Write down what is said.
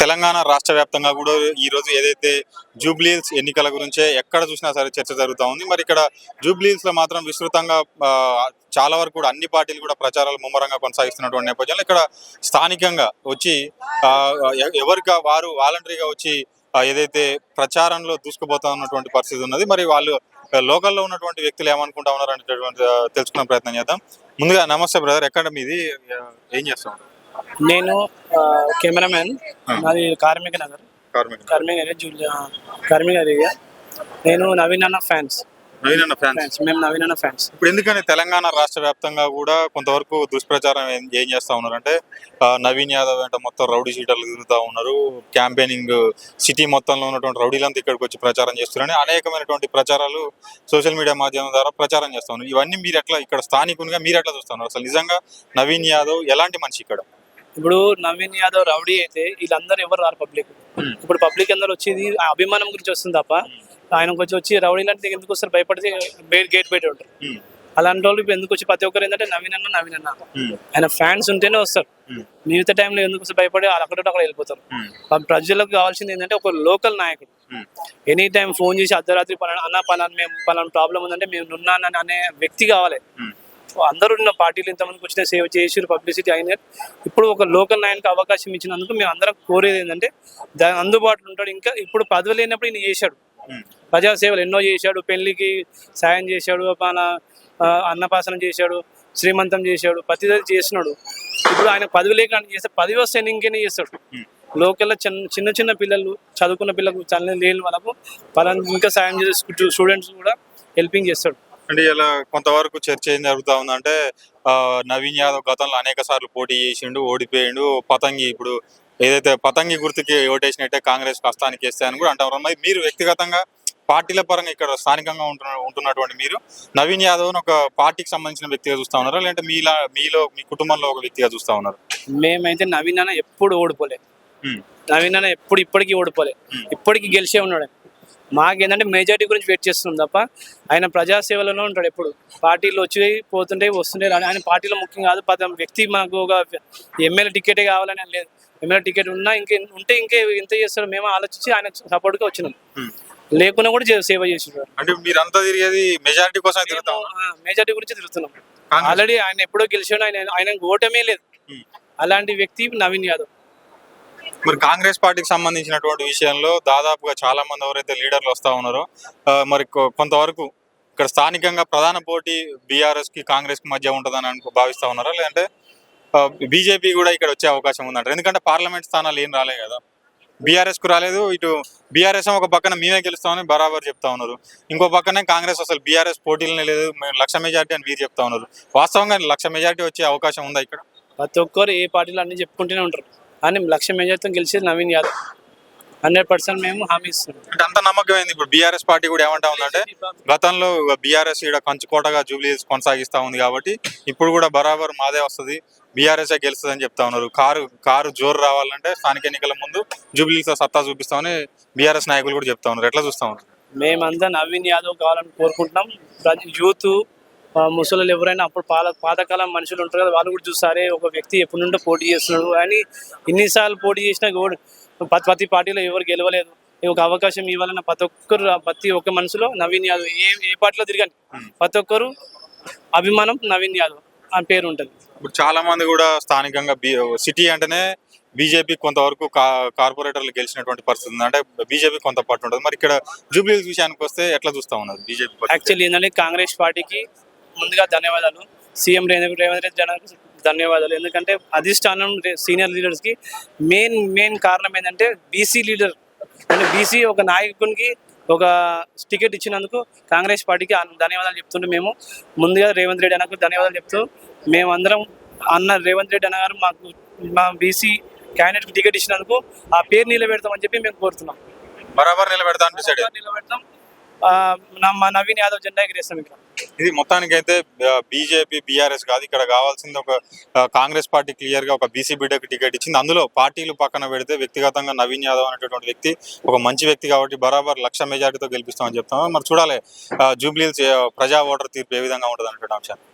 తెలంగాణ రాష్ట్ర వ్యాప్తంగా కూడా ఈ రోజు ఏదైతే జూబ్లీహిల్స్ ఎన్నికల గురించే ఎక్కడ చూసినా సరే చర్చ జరుగుతూ ఉంది. మరి ఇక్కడ జూబ్లీహిల్స్లో మాత్రం విస్తృతంగా ఆ, చాలా వరకు కూడా అన్ని పార్టీలు కూడా ప్రచారాలు ముమ్మరంగా కొనసాగిస్తున్నటువంటి నేపథ్యంలో ఇక్కడ స్థానికంగా వచ్చి ఆ, ఎవరికి వారు వాలంటరీగా వచ్చి ఏదైతే ప్రచారంలో దూసుకుపోతా ఉన్నటువంటి పరిస్థితి ఉన్నది మరి వాళ్ళు లోకల్లో ఉన్నటువంటి వ్యక్తులు ఏమనుకుంటా ఉన్నారు అనేటటువంటి తెలుసుకునే ప్రయత్నం చేద్దాం. ముందుగా నమస్తే బ్రదర్ ఎక్కడ మీది? ఏం చేస్తాం నేను ఆ, కెమెరామెన్ నాది కార్మిక నగర్. కార్మిక ఏరియా కార్మిక ఏరియా. నేను నవీన్ అన్న ఫ్యాన్స్. నవీన్ అన్న ఫ్యాన్స్. మేము నవీన్ అన్న ఫ్యాన్స్. ఇప్పుడు ఎందుకని తెలంగాణ రాష్ట్ర వ్యాప్తంగా కూడా కొంతవరకు దుష్ప్రచారం ఏం చేస్తా ఉన్నారు? అంటే నవీన్ యాదవ్ అంటే మొత్తం రౌడీ షీటర్లు తిరుగుతూ ఉన్నారు. క్యాంపెయినింగ్ సిటీ మొత్తంలో ఉన్నటువంటి రౌడీలంతా ఇక్కడికి వచ్చి ప్రచారం చేస్తున్నారని అనేకమైనటువంటి ప్రచారాలు సోషల్ మీడియా మాధ్యమం ద్వారా ప్రచారం చేస్తా ఉన్నారు. ఇవన్నీ మీరు ఎట్లా ఇక్కడ స్థానికునిగా మీరు ఎట్లా చూస్తున్నారు అసలు నిజంగా నవీన్ యాదవ్ ఎలాంటి మనిషి ఇక్కడ? ఇప్పుడు నవీన్ యాదవ్ రౌడీ అయితే వీళ్ళందరూ ఎవరు రారు పబ్లిక్ ఇప్పుడు పబ్లిక్ అందరూ వచ్చేది ఆ అభిమానం గురించి వస్తుంది తప్ప ఆయన కొంచెం వచ్చి రౌడీలు అంటే ఎందుకు వస్తారు? భయపడితే గేట్ బయట ఉంటారు. అలాంటి వాళ్ళు ఇప్పుడు ఎందుకు వచ్చి ప్రతి ఒక్కరు ఏంటంటే నవీన్ అన్న నవీన్ అన్న. ఆయన ఫ్యాన్స్ ఉంటేనే వస్తారు. మిగతా టైంలో ఎందుకు వస్తే భయపడి అక్కడ అక్కడ వెళ్ళిపోతారు. ప్రజలకు కావాల్సింది ఏంటంటే ఒక లోకల్ నాయకుడు. ఎనీ టైం ఫోన్ చేసి అర్ధరాత్రి పలానా అన్న పలానా మేము పలానా ప్రాబ్లం ఉందంటే మేము ఉన్నానని అనే వ్యక్తి కావాలి. అందరూ ఉన్న పార్టీలు ఇంతమందికి వచ్చిన సేవ చేసి పబ్లిసిటీ అయిన. ఇప్పుడు ఒక లోకల్ నాయనకి అవకాశం ఇచ్చినందుకు మేము అందరం కోరేది ఏంటంటే దాని అందుబాటులో ఉంటాడు. ఇంకా ఇప్పుడు పదవి లేనప్పుడు ఈయన చేశాడు. ప్రజా సేవలు ఎన్నో చేశాడు. పెళ్ళికి సాయం చేశాడు. మన అన్నపాసనం చేశాడు. శ్రీమంతం చేశాడు. ప్రతిదీ చేసినాడు ఇప్పుడు ఆయన పదవి లేక చేస్తే పదవి వస్తే ఇంకేనే చేస్తాడు? లోకల్లో చిన్న చిన్న చిన్న పిల్లలు చదువుకున్న పిల్లలకు చల్లని లేని వాళ్ళకు పలానా ఇంకా సాయం చేసే స్టూడెంట్స్ కూడా హెల్పింగ్ చేస్తాడు. అంటే ఇలా కొంతవరకు చర్చ ఏం జరుగుతా ఉందంటే నవీన్ యాదవ్ గతంలో అనేక సార్లు పోటీ చేసిండు ఓడిపోయిండు పతంగి ఇప్పుడు ఏదైతే పతంగి గుర్తుకి ఓటేసినట్టే కాంగ్రెస్ కష్టానికి వేస్తే అని కూడా అంటారు మరి మీరు వ్యక్తిగతంగా పార్టీల పరంగా ఇక్కడ స్థానికంగా ఉంటున్న ఉంటున్నటువంటి మీరు నవీన్ యాదవ్ ఒక పార్టీకి సంబంధించిన వ్యక్తిగా చూస్తా ఉన్నారా? లేదంటే మీలా మీలో మీ కుటుంబంలో ఒక వ్యక్తిగా చూస్తా ఉన్నారు? మేమైతే నవీన్ అన్న ఎప్పుడు ఓడిపోలే. నవీన్ అన్న ఎప్పుడు ఇప్పటికీ ఓడిపోలే. ఇప్పటికీ గెలిచే ఉన్నాడు. మాకేంటంటే మెజారిటీ గురించి వెయిట్ చేస్తున్నాం తప్ప ఆయన ప్రజాసేవలోనే ఉంటాడు ఎప్పుడు. పార్టీలు వచ్చి పోతుంటే వస్తుంటే ఆయన పార్టీలో ముఖ్యం కాదు. పద వ్యక్తి మనకు ఒక ఎమ్మెల్యే టికెటే కావాలని లేదు. ఎమ్మెల్యే టికెట్ ఉన్నా ఇంకే ఉంటే ఇంకే ఎంత చేస్తాడు మేము ఆలోచించి ఆయన సపోర్ట్గా వచ్చినాం. లేకున్నా కూడా చే- సేవ చేసేవారు అంటే మీరంతా తిరిగేది మెజారిటీ కోసం తిరుగుతా. మెజారిటీ గురించి తిరుగుతున్నాం. ఆల్రెడీ ఆయన ఎప్పుడో గెలిచాడు ఆయన ఆయన ఓటమే లేదు. ఉమ్. అలాంటి వ్యక్తి నవీన్ యాదవ్. మరి కాంగ్రెస్ పార్టీకి సంబంధించినటువంటి విషయంలో దాదాపుగా చాలా మంది ఎవరైతే లీడర్లు వస్తా ఉన్నారో మరి కొ- కొంతవరకు ఇక్కడ స్థానికంగా ప్రధాన పోటీ బీఆర్ఎస్కి కాంగ్రెస్కి మధ్య ఉంటుందని అనుకో భావిస్తా ఉన్నారా? లేదంటే బీజేపీ కూడా ఇక్కడ వచ్చే అవకాశం ఉందంటారు? ఎందుకంటే పార్లమెంట్ స్థానాలు ఏం రాలే కదా. బీఆర్ఎస్కు రాలేదు ఇటు బీఆర్ఎస్ ఒక పక్కన మేమే గెలుస్తామని బరాబర్ చెప్తా ఉన్నారు. ఇంకో పక్కనే కాంగ్రెస్ అసలు బీఆర్ఎస్ పోటీలనే లేదు మేము లక్ష మెజార్టీ అని వీరు చెప్తా ఉన్నారు. వాస్తవంగా లక్ష మెజార్టీ వచ్చే అవకాశం ఉందా ఇక్కడ? ప్రతి ఒక్కరు ఏ పార్టీలో అన్ని చెప్పుకుంటూనే ఉంటారు. అని లక్ష మెజార్టీతో గెలిచేది నవీన్ యాదవ్. హండ్రెడ్ పర్సెంట్ మేము హామీ ఇస్తున్నాం. అంటే అంత నమ్మకమైంది ఇప్పుడు బీఆర్ఎస్ పార్టీ కూడా ఏమంటా ఉందంటే గతంలో బీఆర్ఎస్ ఇక్కడ కంచుకోటగా జూబ్లీస్ కొనసాగిస్తా ఉంది కాబట్టి ఇప్పుడు కూడా బరాబర్ మాదే వస్తుంది. బీఆర్ఎస్ గెలుస్తుంది అని చెప్తా ఉన్నారు. కారు కారు జోరు రావాలంటే స్థానిక ఎన్నికల ముందు జూబ్లీస్ సత్తా చూపిస్తామని బీఆర్ఎస్ నాయకులు కూడా చెప్తా ఉన్నారు. ఎట్లా చూస్తా ఉన్నారు? మేమంతా నవీన్ యాదవ్ కావాలని కోరుకుంటున్నాం. యూత్ ఆ, ముసలోళ్ళు ఎవరైనా అప్పుడు పాత పాతకాలం మనుషులు ఉంటారు కదా వాళ్ళు కూడా చూస్తారే ఒక వ్యక్తి ఎప్పటి నుండో పోటీ చేస్తున్నాడు అని ఇన్నిసార్లు పోటీ చేసినా కూడా ప్రతి పార్టీలో ఎవరు గెలవలేదు. ఒక అవకాశం ఇవ్వాలన్న ప్రతి ఒక్కరు ప్రతి ఒక్క మనసులో నవీన్ యాదవ్ ఏ ఏ పార్టీలో తిరగండి ప్రతి ఒక్కరు అభిమానం నవీన్ యాదవ్ అని పేరు ఉంటుంది. ఇప్పుడు చాలా మంది కూడా స్థానికంగా సిటీ అంటేనే బీజేపీ కొంతవరకు కార్పొరేటర్లు గెలిచినటువంటి పరిస్థితి ఉంది. అంటే బీజేపీ కొంత పట్టు ఉంటుంది. మరి ఇక్కడ జూబ్లీస్ విషయానికి వస్తే ఎట్లా చూస్తా ఉన్నారు బీజేపీ యాక్చువల్లీ ఏంటంటే కాంగ్రెస్ పార్టీకి ముందుగా ధన్యవాదాలు. సీఎం రేవంత్ రేవంత్ రెడ్డి జనానికి ధన్యవాదాలు. ఎందుకంటే అధిష్టానం సీనియర్ లీడర్స్కి మెయిన్ మెయిన్ కారణం ఏంటంటే బీసీ లీడర్. అంటే బీసీ ఒక నాయకునికి ఒక టికెట్ ఇచ్చినందుకు కాంగ్రెస్ పార్టీకి ధన్యవాదాలు చెప్తుంటే మేము ముందుగా రేవంత్ రెడ్డి అన్నకు ధన్యవాదాలు చెప్తూ మేమందరం అన్న రేవంత్ రెడ్డి అన్న గారు మాకు మా బీసీ క్యాండిడేట్కి టికెట్ ఇచ్చినందుకు ఆ పేరు నిలబెడతామని చెప్పి మేము కోరుతున్నాం. బరాబర్ నిలబెడతా నిలబెడతాం. మా నవీన్ యాదవ్ జెండా ఎగిరేస్తాం ఇక్కడ. ఇది మొత్తానికి అయితే బీజేపీ బీఆర్ఎస్ కాదు ఇక్కడ కావాల్సింది ఒక కాంగ్రెస్ పార్టీ క్లియర్గా ఒక బీసీ బిడ్డకు టికెట్ ఇచ్చింది. అందులో పార్టీలు పక్కన పెడితే వ్యక్తిగతంగా నవీన్ యాదవ్ అనేటటువంటి వ్యక్తి ఒక మంచి వ్యక్తి కాబట్టి బరాబర్ లక్ష మెజార్టీతో గెలిపిస్తామని చెప్తాం. మరి చూడాలి జూబ్లీల్స్ ప్రజా ఓటర్ తీర్పు ఏ విధంగా ఉంటుంది అనేటువంటి అంశాన్ని